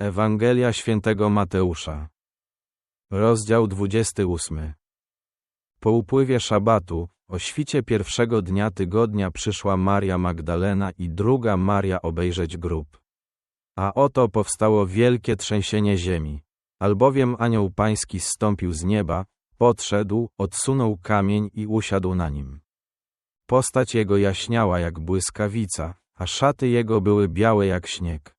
Ewangelia świętego Mateusza. Rozdział 28. Po upływie szabatu, o świcie pierwszego dnia tygodnia przyszła Maria Magdalena i druga Maria obejrzeć grób. A oto powstało wielkie trzęsienie ziemi, albowiem anioł pański zstąpił z nieba, podszedł, odsunął kamień i usiadł na nim. Postać jego jaśniała jak błyskawica, a szaty jego były białe jak śnieg.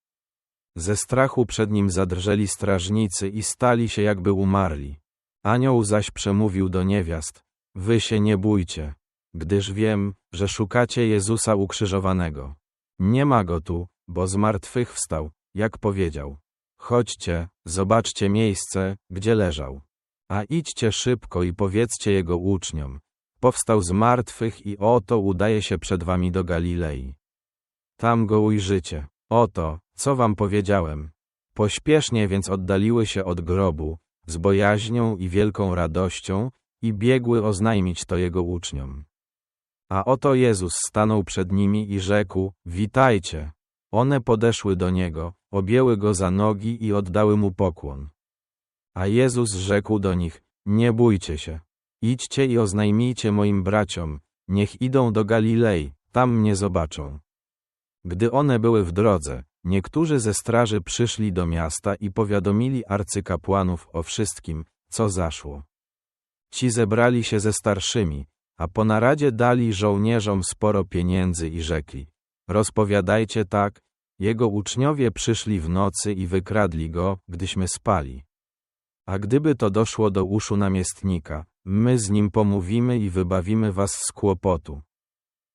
Ze strachu przed nim zadrżeli strażnicy i stali się jakby umarli. Anioł zaś przemówił do niewiast, wy się nie bójcie, gdyż wiem, że szukacie Jezusa ukrzyżowanego. Nie ma go tu, bo z martwych wstał, jak powiedział. Chodźcie, zobaczcie miejsce, gdzie leżał. A idźcie szybko i powiedzcie jego uczniom. Powstał z martwych i oto udaje się przed wami do Galilei. Tam go ujrzycie. Oto, co wam powiedziałem. Pośpiesznie więc oddaliły się od grobu, z bojaźnią i wielką radością, i biegły oznajmić to jego uczniom. A oto Jezus stanął przed nimi i rzekł, witajcie. One podeszły do Niego, objęły Go za nogi i oddały Mu pokłon. A Jezus rzekł do nich, nie bójcie się. Idźcie i oznajmijcie moim braciom, niech idą do Galilei, tam mnie zobaczą. Gdy one były w drodze, niektórzy ze straży przyszli do miasta i powiadomili arcykapłanów o wszystkim, co zaszło. Ci zebrali się ze starszymi, a po naradzie dali żołnierzom sporo pieniędzy i rzekli: Rozpowiadajcie tak, jego uczniowie przyszli w nocy i wykradli go, gdyśmy spali. A gdyby to doszło do uszu namiestnika, my z nim pomówimy i wybawimy was z kłopotu.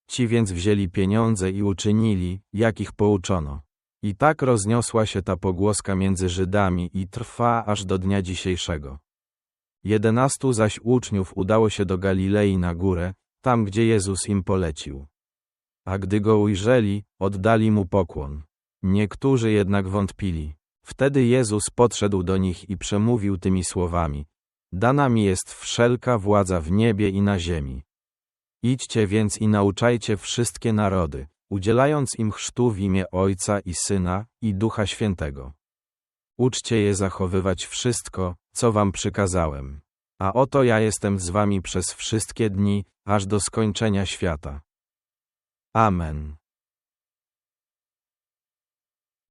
Ci więc wzięli pieniądze i uczynili, jak ich pouczono. I tak rozniosła się ta pogłoska między Żydami i trwa aż do dnia dzisiejszego. Jedenastu zaś uczniów udało się do Galilei na górę, tam gdzie Jezus im polecił. A gdy go ujrzeli, oddali mu pokłon. Niektórzy jednak wątpili. Wtedy Jezus podszedł do nich i przemówił tymi słowami. Dana mi jest wszelka władza w niebie i na ziemi. Idźcie więc i nauczajcie wszystkie narody, udzielając im chrztu w imię Ojca i Syna i Ducha Świętego. Uczcie je zachowywać wszystko, co wam przykazałem. A oto ja jestem z wami przez wszystkie dni, aż do skończenia świata. Amen.